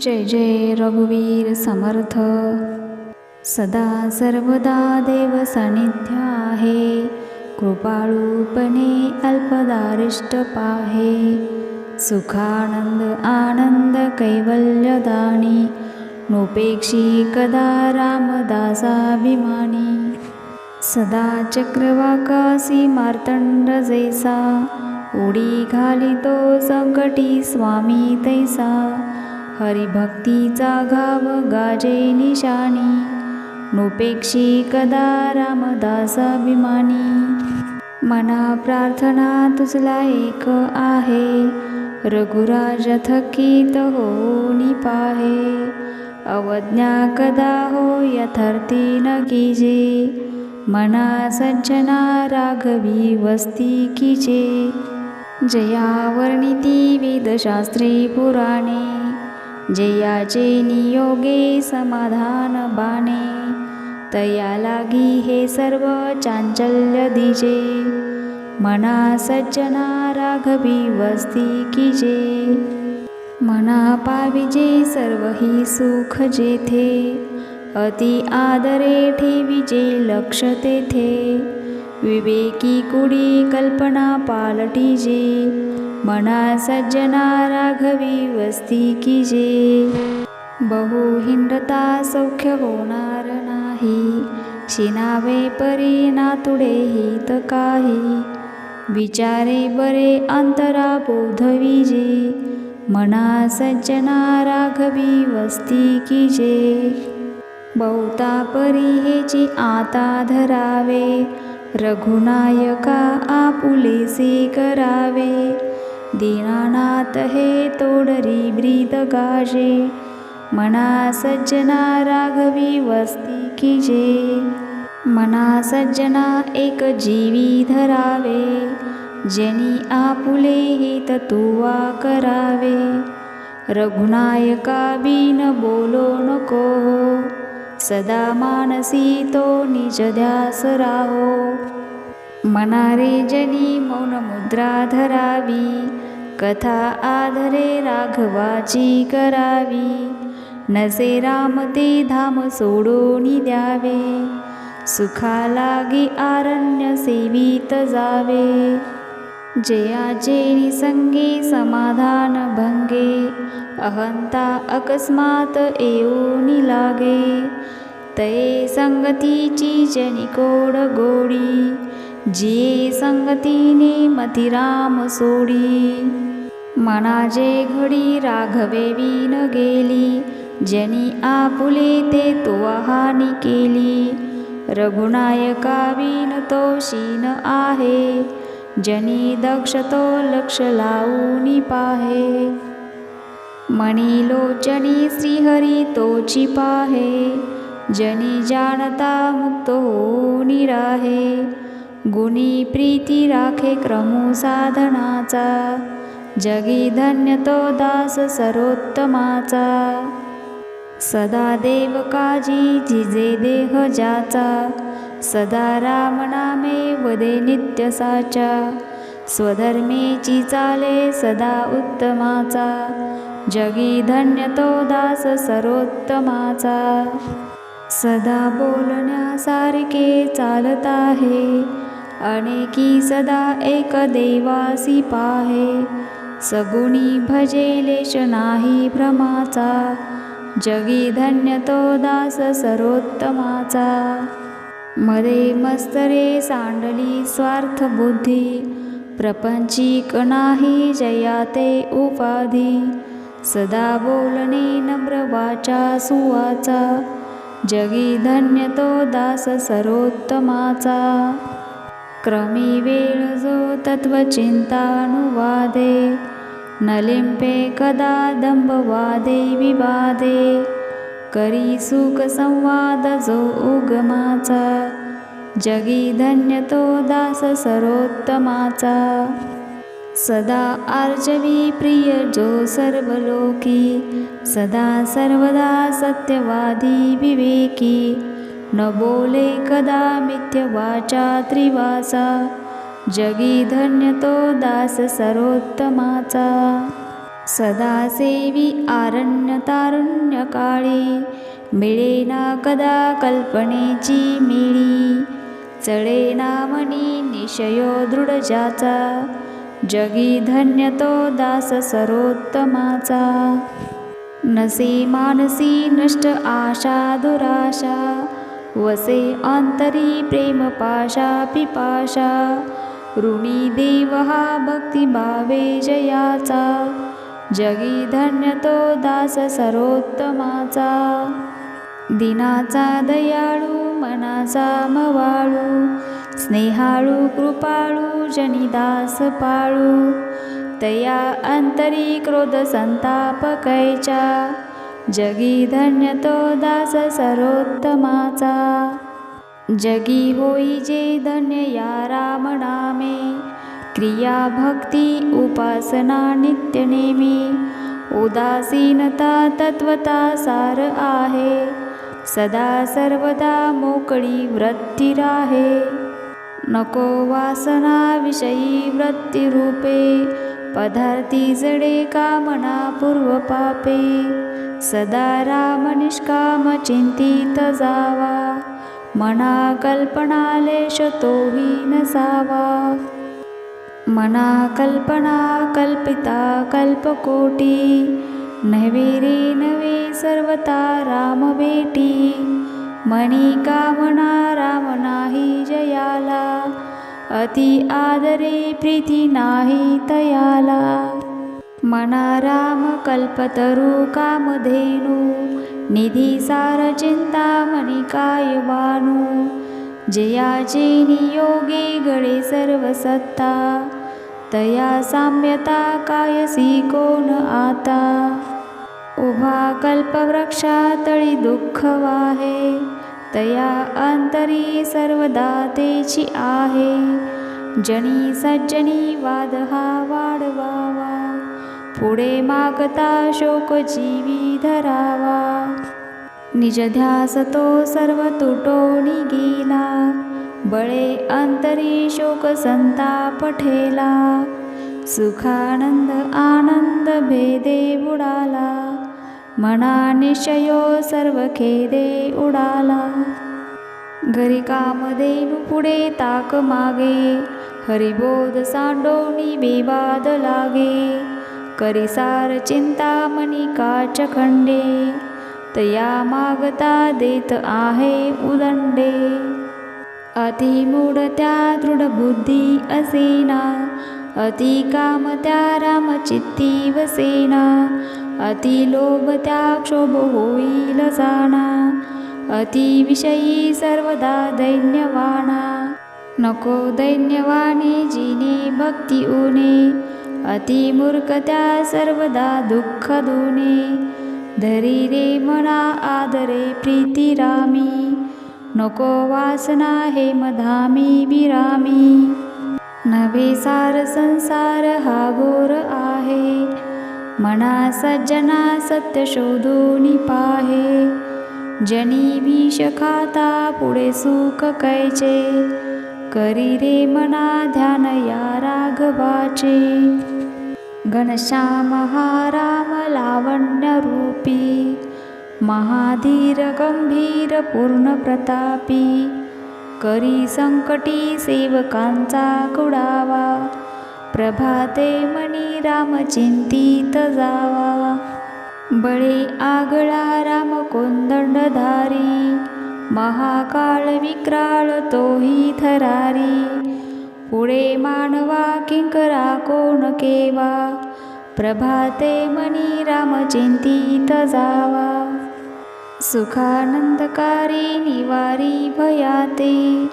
जय जय रघुवीर समर्थ. सदा सर्वदा देव सानिध्य आहे. कृपाळूपणे अल्पदारिष्ट पाहे. सुखानंद आनंद कैवल्यदानी. नोपेक्षी कदा रामदासाभिमानी. सदा चक्रवाकासी मार्तंड जैसा. उडी घालितो संकटी स्वामी तैसा. हरिभक्तीचा घाव गाजे निशाणी. नोपेक्षी कदा रामदासाभिमानी. मना प्रार्थना तुझला एक आहे. रघुराज थकीत हो पाहे. अवज्ञा कदा हो यथार्थी न कीजे मना सज्जना राघवी वस्ती कीजे जया वर्णिती वेदशास्त्रे पुराणे. जयाचे नियोगे समाधान बाणे तया लागी हे सर्व चांचल्य दिजे मना सज्जना राघवी वस्ती कीजे मना पाविजे सर्व ही सुख जेथे अति आदरे ठेविजे लक्ष तेथे विवेकी कुडी कल्पना पालटीजे मना सज्जना राघवी वस्ती कीजे बहु हिंडता सौख्य होणार नाही. शिनावे परी नातुडे हित काही. विचारे बरे अंतरा बोधविजे मना सज्जना राघवी वस्ती कीजे बहुता परी हेची आता धरावे. रघुनायका आपुलेसे करावे. दीनानाथ हे तोडरी ब्रीद गाजे मना सज्जना राघवी वस्ती कीजे। मना सज्जना एक जीवी धरावे जनी आपुले हित तुवा करावे। रघुनायका बिन बोलो नको सदा मानसी तो निज ध्यास राहो मनारे जनी मौन मुद्रा धरावी कथा आधरे राघवाची करावी. नसे राम ते धाम सोडून द्यावे सुखा लागी आरण्य सेवित जावे. जयाचे निसंगे समाधान भंगे अहंता अकस्मात येऊनी लागे. तये संगतीची जनिकोड गोडी जे संगतीने मतिराम सोडी. मनाजे घडी राघवे विन गेली. जनी आपुले ते तो हानी केली. रघुनायका विन तो शीन आहे. जनी दक्ष तो लक्ष लावूनी पाहे. मणी लोचनी श्रीहरी तोची पाहे. जनी जाणता मुक्त हो निराहे गुणी प्रीती राखे क्रमू साधनाचा. जगी धन्य तो दास सर्वोत्तमाचा सदा देव काजी जिजे देह जाचा. सदा राम नामे वदे नित्य साचा. स्वधर्मेची चाले सदा उत्तमाचा. जगी धन्य तो दास सर्वोत्तमाचा सदा बोलण्यासारखे चालत आहे. अनेकी सदा एक देवासी पाहे सगुणी भजेलेश नाही भ्रमाचा जगी धन्य तो दास सर्वोत्तमाचा मदे मस्तरे सांडली स्वार्थ बुद्धी प्रपंचिक नाही जयाते उपाधी सदा बोलणे नम्र वाचा सुवाचा जगी धन्य तो दास सर्वोत्तमाचा क्रमी क्रमिवेणजो तत्त्वचिन्तानुवादे न लिम्पे कदा कदादम्बवादे विवादे करिसुखसंवादजो उगमाच जगी धन्यतो दास दासरोत्तमाच सदा आर्जवी आर्जवीप्रियजो सर्वलोकी सदा सर्वदा सत्यवादी विवेकी न बोले कदा मिथ्यवाचा त्रिवासा जगी धन्य तो दास सर्वोत्तमाचा. सदा सेवी आरण्यतारुण्यकाळी मिळेना कदा कल्पनेची मिळी. चळे नामनी निशयो दृढ जाचा जगी धन्य तो दास सर्वोत्तमाचा. नसे मानसी नष्ट आशा दुराशा वसे अंतरी प्रेम पाशा पिपाशा। ऋणी देव हा भक्तिभावे जयाचा। जगी धन्य तो दास सर्वोत्तमाचा दिनाचा दयाळू मनाचा मवाळू। स्नेहाळू कृपाळू जनिदास पाळू। तया अंतरी क्रोध संताप कैचा। जगी धन्य तो दास सर्वोत्तमाचा. जगी होई जे धन्य या राम नामे क्रिया भक्ती उपासना नित्य नेमी. उदासीनता तत्वता सार आहे. सदा सर्वदा मोकळी वृत्ती राहे. नको वासना विषयी वृत्ती रूपे. पदार्थी जडे कामना पूर्व पापे. सदा राम निष्काम चिंतित जावा. मना कल्पनालेश तोही नसावा मना कल्पना कल्पिता कल्पकोटी. नव्हे रे नवे सर्वता राम भेटी. मणी कामना राम नाही जयाला. अति आदरे प्रीती नाही तयाला मना राम कल्पतरू कामधेनू। निधी सार चिंता मनी काय वानू जयाचे नियोगे गळे सर्व सत्ता तया साम्यता कायसी कोण आता। उभा कल्पवृक्षा तळी दुःख वाहे। तया अंतरी सर्वदा तेची आहे. जनी सज्जनी वाद हा वाढवावा. पुढे मागता शोक जीवी धरावा. निज ध्यास तो सर्व तुटो गेला बळे अंतरी शोक संताप ठेला. सुखानंद आनंद भेदे बुडाला. मना निश्चयो सर्व खेदे उडाला। घरी कामधेनु पुढे ताक मागे। हरिबोध सांडोनी बेबाद लागे। करिसार चिंता मनी काच खंडे। तया मागता देत आहे उदंडे। अति मूढ त्या दृढ बुद्धी असेना। अति काम त्या रामचित्ती वसेना अति लोभ त्या क्षोभ होईल जाणा. अतिविषयी सर्वदा दैन्यवाणा. नको दैन्यवाणी जिने भक्ती उने अति मूर्ख त्या सर्वदा दुःख दुने. धरी रे मना आदरे प्रीती रामी. नको वासना हे मधामी विरामी नवे सार संसार हा घोर आहे. मना सज्जना सत्य शोधून पाहे जनी विष खाता पुढे सुख कैचे। करी रे मना ध्यान या राघवाचे। घनश्याम राम लावण्य रूपी महाधीर गंभीर पूर्ण प्रतापी करी संकटी सेवकांचा कुडावा प्रभाते मणी राम चिंतित जावा. बळे आगळा राम कोंदंडधारी. महाकाळ विक्राळ तोही थरारी. पुढे मानवा किंकरा कोण केवा. प्रभाते मणी राम चिंतित जावा. सुखानंदकारी निवारी भयाते.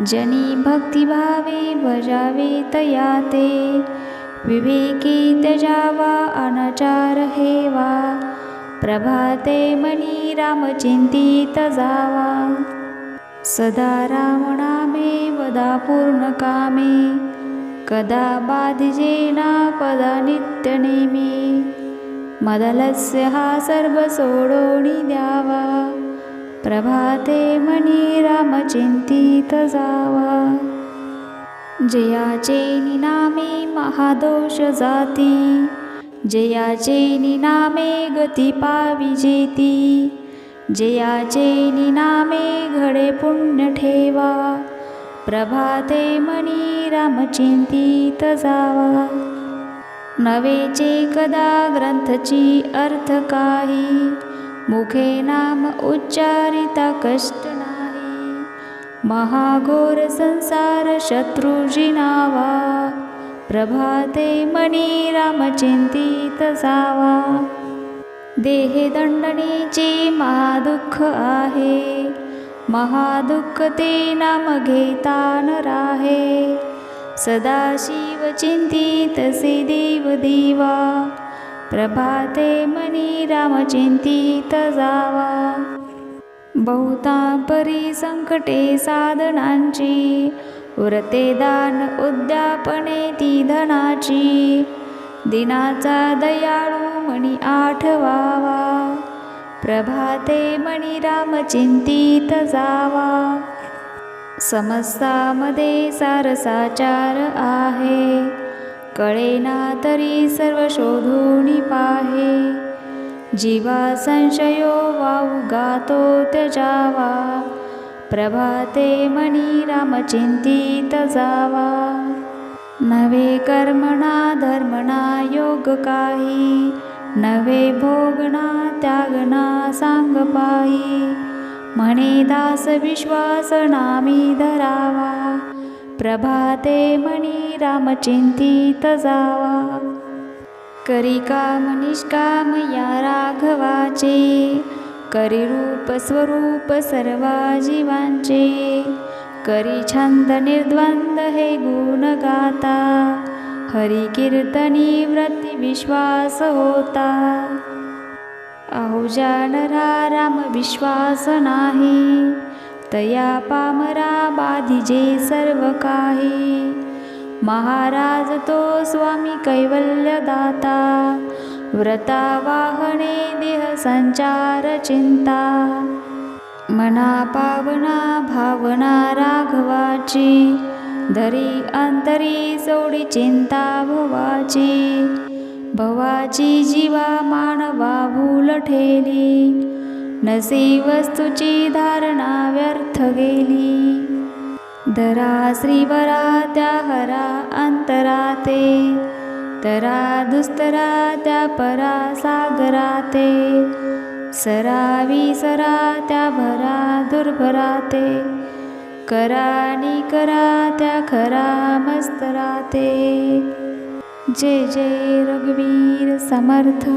जनिभक्तिभावे भजावे तया ते। विवेके त्यजा वा अनचार हे वा प्रभाते मणि रामचिन्तितजा वा सदा रामणामे पदा पूर्णकामे कदा बाधिजेनापदा नित्यनिमे मदलस्य हा सर्वसोडोणी द्यावा। प्रभाते मनी रामचिंतित जावा। जयाचे निनामे महादोष जाती। जयाचे निनामे गती पाविजेती जयाचे निनामे घडे पुण्य ठेवा। प्रभाते मनी रामचिंतित जावा। नवेचे कदा ग्रंथची अर्थ काही। मुखे नाम उच्चारिता महाघोरसंसारशत्रुजिना वा प्रभाते मणिरामचिन्तितसा वा देहदण्डनी चे महादुःख आहे. महादुःख ते नाम घेता नराहे सदाशिवचिन्तितसे देव देवा. प्रभाते मनी रामचिंतित जावा. बहुता परी संकटे साधनांची व्रते दान उद्यापने ती धनाची. दिनाचा दयाळू मणी आठवावा. प्रभाते मणी रामचिंतित जावा. समस्तामध्ये सारसाचार आहे. कळेना तरी सर्व शोधून पाहे. जीवा संशयो वाऊ गातो त्यजावा. प्रभाते मणी रामचिंतित जावा. नवे कर्मणा धर्मणा योग काही. नवे भोगणा त्यागना सांग पायी. म्हणे दास विश्वास नामी धरावा. प्रभाते मणी रामचिंतित जावा। करी काम निष्काम या राघवाचे करी रूप स्वरूप सर्वा जीवांचे करी छंद निर्द्वंद हे गुण गाता हरी कीर्तनी व्रती विश्वास होता। अहो नरा राम विश्वास नाही तया पामरा बाधिजे सर्व काही. महाराज तो स्वामी कैवल्य दाता व्रता वाहने देह संचार चिंता. मना पावना भावना राघवाची. धरी अंतरी सोडी चिंता भवाची. भवाची जीवा मानवा भूल ठेली. नसी वस्तूची धारणा व्यर्थ गेली. धरा श्रीवरा त्या हरा अंतराते तरा दुस्तरा त्या परा सागराते सरावी सरा त्या भरा दुर्भराते करानी करा त्या खरा मस्तराते. जय जय रघुवीर समर्थ